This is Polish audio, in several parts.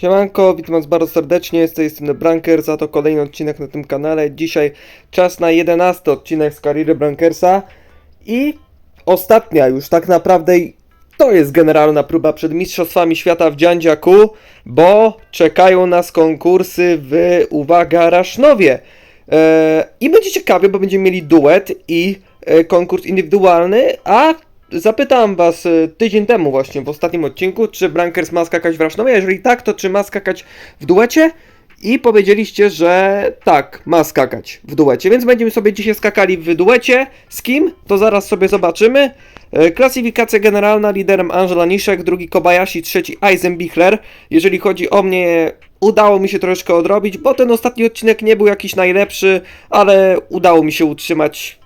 Siemanko, witam was bardzo serdecznie, z tej strony Branker, za to kolejny odcinek na tym kanale. Dzisiaj czas na 11 odcinek z kariery Brankersa i ostatnia już tak naprawdę to jest generalna próba przed Mistrzostwami Świata w Dziandziaku, bo czekają nas konkursy w, uwaga, Rasznowie. Eee, I będzie ciekawie, bo będziemy mieli duet i e, konkurs indywidualny, a zapytałem was e, tydzień temu właśnie w ostatnim odcinku, czy Brankers ma skakać w Rasznowie, jeżeli tak, to czy ma skakać w duecie? I powiedzieliście, że tak, ma skakać w duecie, więc będziemy sobie dzisiaj skakali w duecie. Z kim? To zaraz sobie zobaczymy. E, Klasyfikacja generalna, liderem Angela Niszek, drugi Kobayashi, trzeci Eisenbichler. Jeżeli chodzi o mnie, udało mi się troszeczkę odrobić, bo ten ostatni odcinek nie był jakiś najlepszy, ale udało mi się utrzymać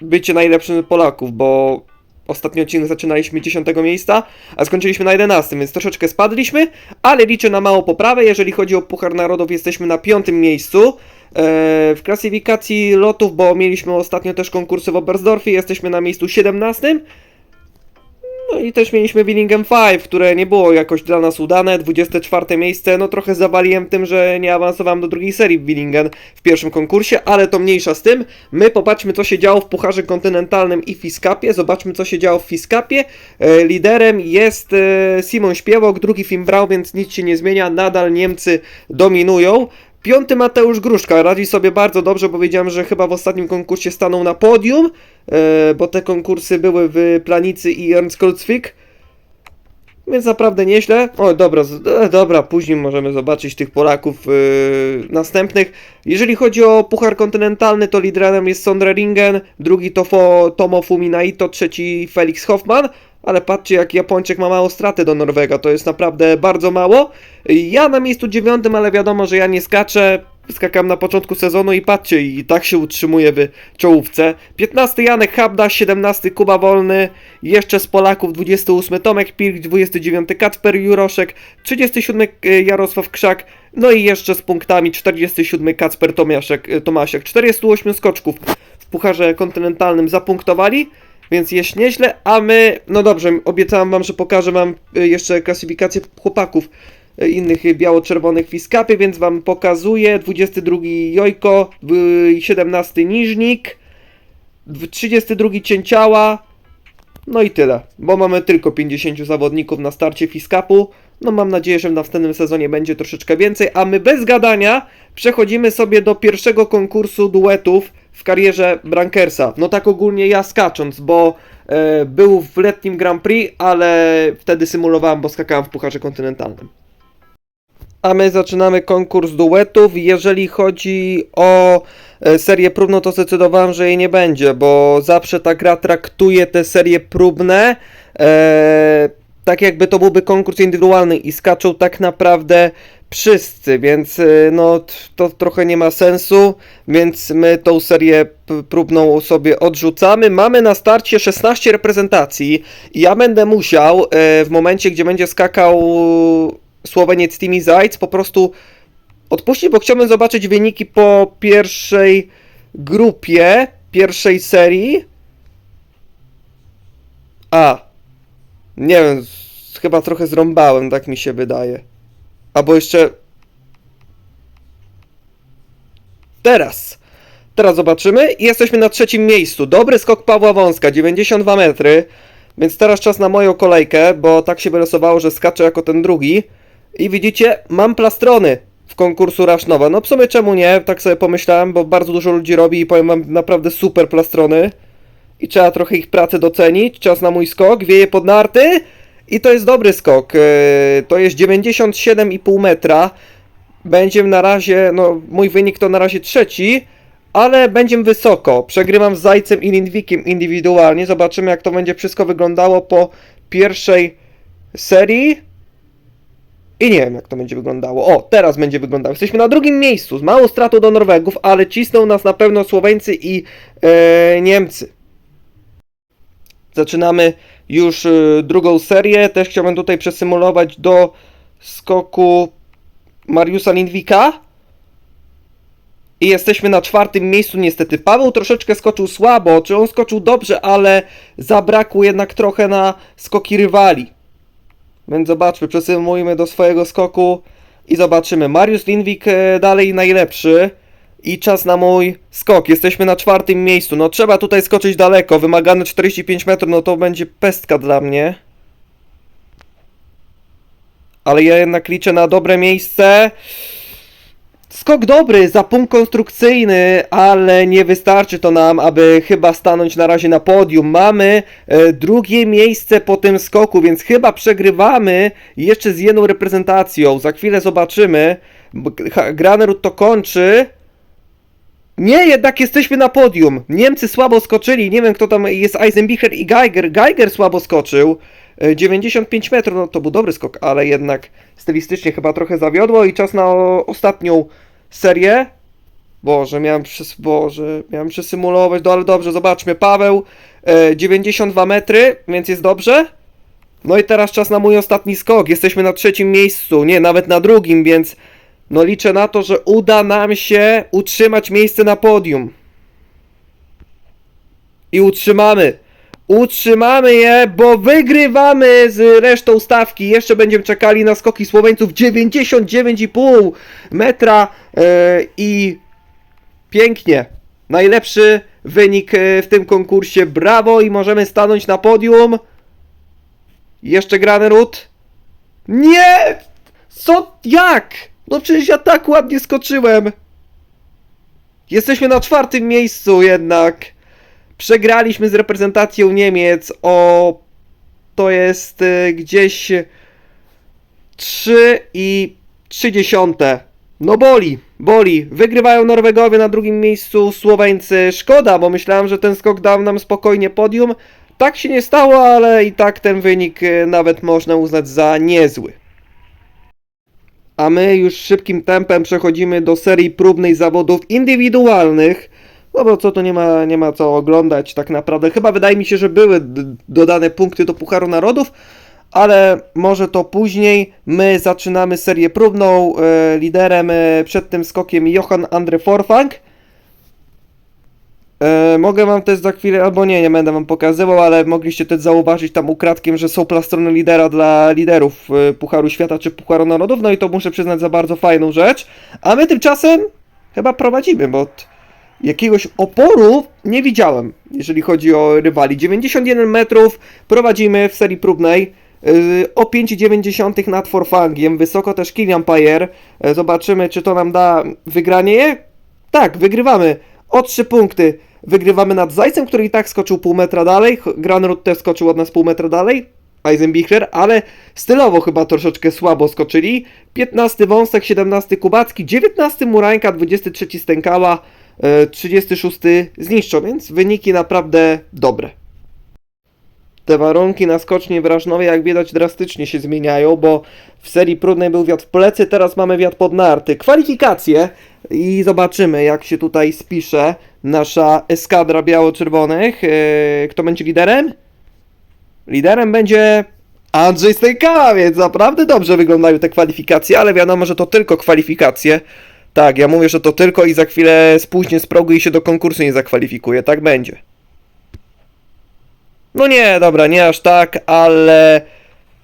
bycie najlepszym Polaków, bo ostatni odcinek zaczynaliśmy 10 miejsca, a skończyliśmy na 11, więc troszeczkę spadliśmy, ale liczę na małą poprawę. Jeżeli chodzi o Puchar Narodów, jesteśmy na piątym miejscu. E, w klasyfikacji lotów, bo mieliśmy ostatnio też konkursy w Oberstdorfie, jesteśmy na miejscu 17. No i też mieliśmy Willingen 5, które nie było jakoś dla nas udane. 24 miejsce, no trochę zawaliłem tym, że nie awansowałem do drugiej serii w Willingen w pierwszym konkursie, ale to mniejsza z tym. My popatrzmy, co się działo w Pucharze Kontynentalnym i Fiskapie. Zobaczmy, co się działo w Fiskapie. E, liderem jest e, Simon Śpiewok, drugi Film Brał, więc nic się nie zmienia. Nadal Niemcy dominują. Piąty Mateusz Gruszka radzi sobie bardzo dobrze, bo wiedziałem, że chyba w ostatnim konkursie stanął na podium, e, bo te konkursy były w Planicy i Ernst Więc naprawdę nieźle. O, dobra, e, dobra, później możemy zobaczyć tych Polaków e, następnych. Jeżeli chodzi o Puchar Kontynentalny, to liderem jest Sondre Ringen, drugi to Tomo Fuminaito, trzeci Felix Hoffman. Ale patrzcie, jak Japończyk ma mało straty do Norwega, to jest naprawdę bardzo mało. Ja na miejscu dziewiątym, ale wiadomo, że ja nie skaczę. Skakam na początku sezonu i patrzcie, i tak się utrzymuję w czołówce. 15 Janek Habda, 17 Kuba Wolny, jeszcze z Polaków 28 Tomek Pilk, 29 Kacper Juroszek, 37 Jarosław Krzak, no i jeszcze z punktami 47 Kacper Tomiaszek, e, Tomasiek. 48 skoczków w Pucharze Kontynentalnym zapunktowali. Więc jest nieźle, a my, no dobrze, obiecałem wam, że pokażę wam y, jeszcze klasyfikację chłopaków y, innych biało-czerwonych w Fiskapie, więc wam pokazuję. 22 Jojko, y, 17 Niżnik, dw- 32 Cięciała, no i tyle, bo mamy tylko 50 zawodników na starcie Fiskapu. No mam nadzieję, że w następnym sezonie będzie troszeczkę więcej, a my bez gadania przechodzimy sobie do pierwszego konkursu duetów w karierze Brankersa. No tak ogólnie ja skacząc, bo e, był w letnim Grand Prix, ale wtedy symulowałem, bo skakałem w Pucharze Kontynentalnym. A my zaczynamy konkurs duetów. Jeżeli chodzi o e, serię próbną, to zdecydowałem, że jej nie będzie, bo zawsze ta gra traktuje te serie próbne e, tak jakby to byłby konkurs indywidualny i skaczą tak naprawdę wszyscy, więc e, no to trochę nie ma sensu, więc my tą serię próbną sobie odrzucamy. Mamy na starcie 16 reprezentacji i ja będę musiał e, w momencie, gdzie będzie skakał Słoweniec Timi Zajc po prostu odpuścić, bo chciałbym zobaczyć wyniki po pierwszej grupie, pierwszej serii. A, nie wiem, chyba trochę zrąbałem, tak mi się wydaje. Albo jeszcze... Teraz. Teraz zobaczymy jesteśmy na trzecim miejscu. Dobry skok Pawła Wąska, 92 metry. Więc teraz czas na moją kolejkę, bo tak się wylosowało, że skaczę jako ten drugi. I widzicie, mam plastrony w konkursu Rasznowa. No w sumie czemu nie? Tak sobie pomyślałem, bo bardzo dużo ludzi robi i powiem mam naprawdę super plastrony. I trzeba trochę ich pracę docenić. Czas na mój skok, wieje pod narty. I to jest dobry skok. Yy, To jest 97,5 metra. Będziemy na razie, no mój wynik to na razie trzeci, ale będziemy wysoko. Przegrywam z Zajcem i Lindwikiem indywidualnie. Zobaczymy jak to będzie wszystko wyglądało po pierwszej serii. I nie wiem jak to będzie wyglądało. O, teraz będzie wyglądało. Jesteśmy na drugim miejscu z małą stratą do Norwegów, ale cisną nas na pewno Słoweńcy i e, Niemcy. Zaczynamy już e, drugą serię. Też chciałbym tutaj przesymulować do skoku Mariusa Lindwika. I jesteśmy na czwartym miejscu niestety. Paweł troszeczkę skoczył słabo, czy on skoczył dobrze, ale zabrakło jednak trochę na skoki rywali. Więc zobaczmy, przesymujmy do swojego skoku i zobaczymy. Mariusz Lindwik e, dalej najlepszy. I czas na mój skok. Jesteśmy na czwartym miejscu. No trzeba tutaj skoczyć daleko. Wymagane 45 metrów, no to będzie pestka dla mnie. Ale ja jednak liczę na dobre miejsce. Skok dobry, za punkt konstrukcyjny, ale nie wystarczy to nam, aby chyba stanąć na razie na podium. Mamy e, drugie miejsce po tym skoku, więc chyba przegrywamy jeszcze z jedną reprezentacją. Za chwilę zobaczymy. Granerud to kończy. Nie, jednak jesteśmy na podium. Niemcy słabo skoczyli. Nie wiem, kto tam jest. Eisenbicher i Geiger. Geiger słabo skoczył. E, 95 metrów, no to był dobry skok, ale jednak stylistycznie chyba trochę zawiodło i czas na ostatnią serię. Boże, miałem przes... Boże, miałem przesymulować, no ale dobrze, zobaczmy. Paweł, e, 92 metry, więc jest dobrze. No i teraz czas na mój ostatni skok. Jesteśmy na trzecim miejscu, nie, nawet na drugim, więc no liczę na to, że uda nam się utrzymać miejsce na podium. I utrzymamy. Utrzymamy je, bo wygrywamy z resztą stawki. Jeszcze będziemy czekali na skoki Słoweńców 99,5 metra e, i pięknie. Najlepszy wynik e, w tym konkursie. Brawo i możemy stanąć na podium. Jeszcze Granerud. Nie! Co? Jak? No przecież ja tak ładnie skoczyłem. Jesteśmy na czwartym miejscu jednak. Przegraliśmy z reprezentacją Niemiec o. To jest y, gdzieś 3 i 30. No boli, boli. Wygrywają Norwegowie na drugim miejscu, Słoweńcy. Szkoda, bo myślałem, że ten skok dał nam spokojnie podium. Tak się nie stało, ale i tak ten wynik y, nawet można uznać za niezły. A my już szybkim tempem przechodzimy do serii próbnej zawodów indywidualnych. No bo co to nie ma, nie ma co oglądać tak naprawdę. Chyba wydaje mi się, że były dodane punkty do Pucharu Narodów, ale może to później. My zaczynamy serię próbną. E, liderem e, przed tym skokiem Johan Andre Forfang. E, mogę wam też za chwilę, albo nie, nie będę wam pokazywał, ale mogliście też zauważyć tam ukradkiem, że są plastrony lidera dla liderów e, Pucharu Świata czy Pucharu Narodów, no i to muszę przyznać za bardzo fajną rzecz. A my tymczasem chyba prowadzimy, bo jakiegoś oporu nie widziałem, jeżeli chodzi o rywali. 91 metrów prowadzimy w serii próbnej. Yy, O 5,9 nad Forfangiem, wysoko też Kilian Payer. Yy, Zobaczymy, czy to nam da wygranie. Tak, wygrywamy. O 3 punkty. Wygrywamy nad Zajcem, który i tak skoczył pół metra dalej. Granrud też skoczył od nas pół metra dalej. Eisenbichler, ale stylowo chyba troszeczkę słabo skoczyli. 15 Wąsek, 17 Kubacki, 19 Murańka, 23 Stękała, e, 36 Zniszczo, więc wyniki naprawdę dobre. Te warunki na skoczni w Rażnowie, jak widać, drastycznie się zmieniają, bo w serii próbnej był wiatr w plecy, teraz mamy wiatr pod narty. Kwalifikacje i zobaczymy, jak się tutaj spisze nasza eskadra biało-czerwonych. E, Kto będzie liderem? Liderem będzie Andrzej Stejkała, więc naprawdę dobrze wyglądają te kwalifikacje, ale wiadomo, że to tylko kwalifikacje. Tak, ja mówię, że to tylko i za chwilę spóźnię z progu i się do konkursu nie zakwalifikuję. Tak będzie. No nie, dobra, nie aż tak, ale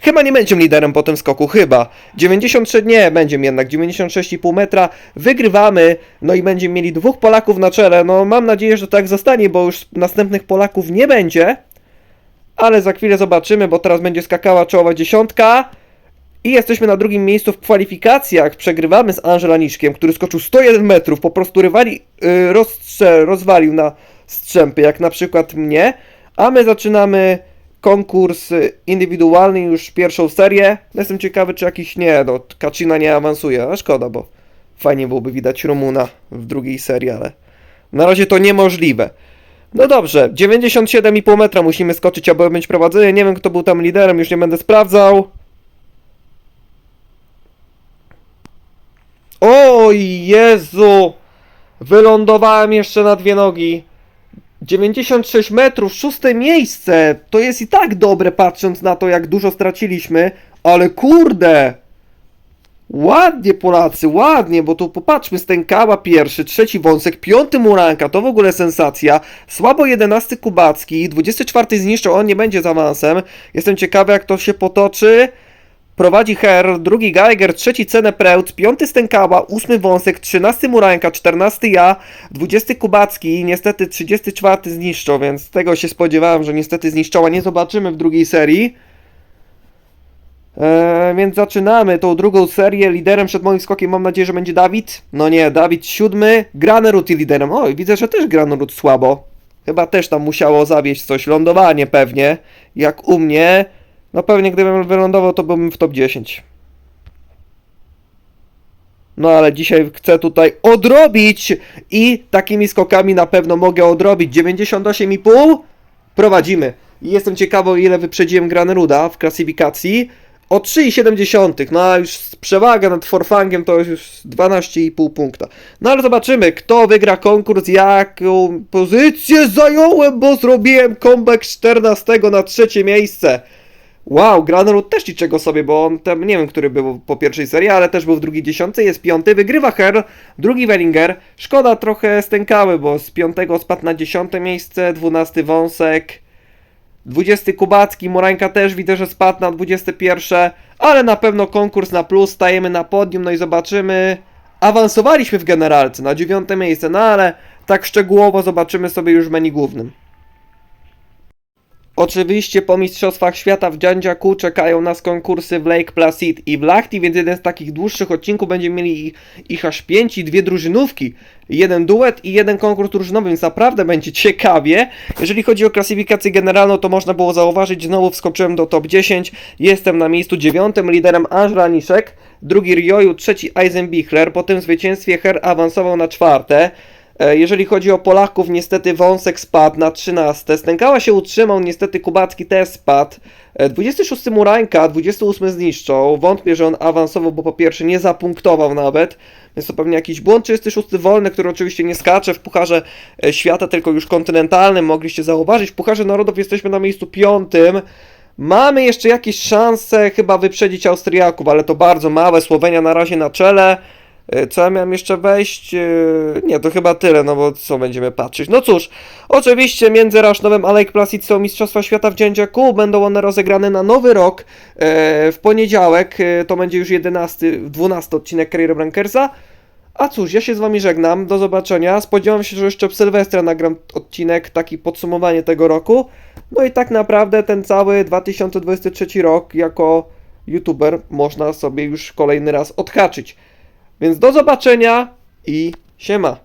chyba nie będzie liderem po tym skoku, chyba. 93 nie, będzie jednak 96,5 metra. Wygrywamy, no i będziemy mieli dwóch Polaków na czele. No mam nadzieję, że tak zostanie, bo już następnych Polaków nie będzie. Ale za chwilę zobaczymy, bo teraz będzie skakała czołowa dziesiątka. I jesteśmy na drugim miejscu w kwalifikacjach. Przegrywamy z Anżelaniczkiem, który skoczył 101 metrów. Po prostu rywali yy, rozwalił na strzępy, jak na przykład mnie. A my zaczynamy konkurs indywidualny, już pierwszą serię. Jestem ciekawy, czy jakiś nie, no Kaczyna nie awansuje, a szkoda, bo fajnie byłoby widać Rumuna w drugiej serii, ale na razie to niemożliwe. No dobrze, 97,5 metra musimy skoczyć, aby być prowadzenie. Nie wiem, kto był tam liderem, już nie będę sprawdzał. O Jezu! Wylądowałem jeszcze na dwie nogi. 96 metrów, szóste miejsce. To jest i tak dobre, patrząc na to, jak dużo straciliśmy. Ale kurde! Ładnie Polacy, ładnie, bo tu popatrzmy, Stękała pierwszy, trzeci Wąsek, piąty Muranka, to w ogóle sensacja. Słabo 11 Kubacki, 24 zniszczą, on nie będzie z awansem. Jestem ciekawy jak to się potoczy. Prowadzi Her, drugi Geiger, trzeci Cenę Preut, piąty Stękała, ósmy Wąsek, trzynasty Murańka, czternasty ja, dwudziesty Kubacki, niestety trzydziesty czwarty zniszczą, więc tego się spodziewałem, że niestety zniszczoła nie zobaczymy w drugiej serii. Eee, więc zaczynamy tą drugą serię. Liderem przed moim skokiem mam nadzieję, że będzie Dawid. No nie, Dawid siódmy. Granerud i liderem. Oj, widzę, że też Granerud słabo. Chyba też tam musiało zawieść coś. Lądowanie pewnie. Jak u mnie. No pewnie gdybym wylądował, to byłbym w top 10. No ale dzisiaj chcę tutaj odrobić i takimi skokami na pewno mogę odrobić. 98,5 prowadzimy. Jestem ciekawy, ile wyprzedziłem Graneruda w klasyfikacji. O 3,7. No a już przewaga nad Forfangiem to już 12,5 punkta. No ale zobaczymy, kto wygra konkurs, jaką pozycję zająłem, bo zrobiłem comeback z 14 na trzecie miejsce. Wow, Granerud też niczego sobie, bo on tam nie wiem, który był po pierwszej serii, ale też był w drugiej dziesiątce, jest piąty, wygrywa Her, drugi Wellinger. Szkoda trochę stękały, bo z piątego spadł na dziesiąte miejsce, dwunasty Wąsek, dwudziesty Kubacki, Morańka też widzę, że spadł na 21, ale na pewno konkurs na plus, stajemy na podium, no i zobaczymy. Awansowaliśmy w generalce na dziewiąte miejsce, no ale tak szczegółowo zobaczymy sobie już w menu głównym. Oczywiście po Mistrzostwach Świata w Dziandziaku czekają nas konkursy w Lake Placid i w Lahti, więc jeden z takich dłuższych odcinków będziemy mieli ich, ich aż pięć i dwie drużynówki. Jeden duet i jeden konkurs drużynowy, więc naprawdę będzie ciekawie. Jeżeli chodzi o klasyfikację generalną, to można było zauważyć, znowu wskoczyłem do top 10. Jestem na miejscu dziewiątym, liderem Anż Raniszek, drugi Rioju, trzeci Eisenbichler. Po tym zwycięstwie Her awansował na czwarte. E, Jeżeli chodzi o Polaków, niestety Wąsek spadł na 13. Stękała się utrzymał, niestety Kubacki też spadł. E, 26 Murańka, 28 zniszczą. Wątpię, że on awansował, bo po pierwsze nie zapunktował nawet, więc to pewnie jakiś błąd. 36 Wolny, który oczywiście nie skacze w Pucharze e, Świata, tylko już kontynentalnym, mogliście zauważyć. W Pucharze Narodów jesteśmy na miejscu piątym. Mamy jeszcze jakieś szanse chyba wyprzedzić Austriaków, ale to bardzo małe. Słowenia na razie na czele. E, Co ja miałem jeszcze wejść? E, Nie, to chyba tyle, no bo co będziemy patrzeć? No cóż, oczywiście między Rasznowem a Lake Placid są Mistrzostwa Świata w Dziędziaku. Będą one rozegrane na nowy rok e, w poniedziałek. To będzie już 11, 12 odcinek Kariery Brankersa. A cóż, ja się z wami żegnam. Do zobaczenia. Spodziewam się, że jeszcze w Sylwestra nagram odcinek, taki podsumowanie tego roku. No i tak naprawdę ten cały 2023 rok jako youtuber można sobie już kolejny raz odhaczyć. Więc do zobaczenia i siema.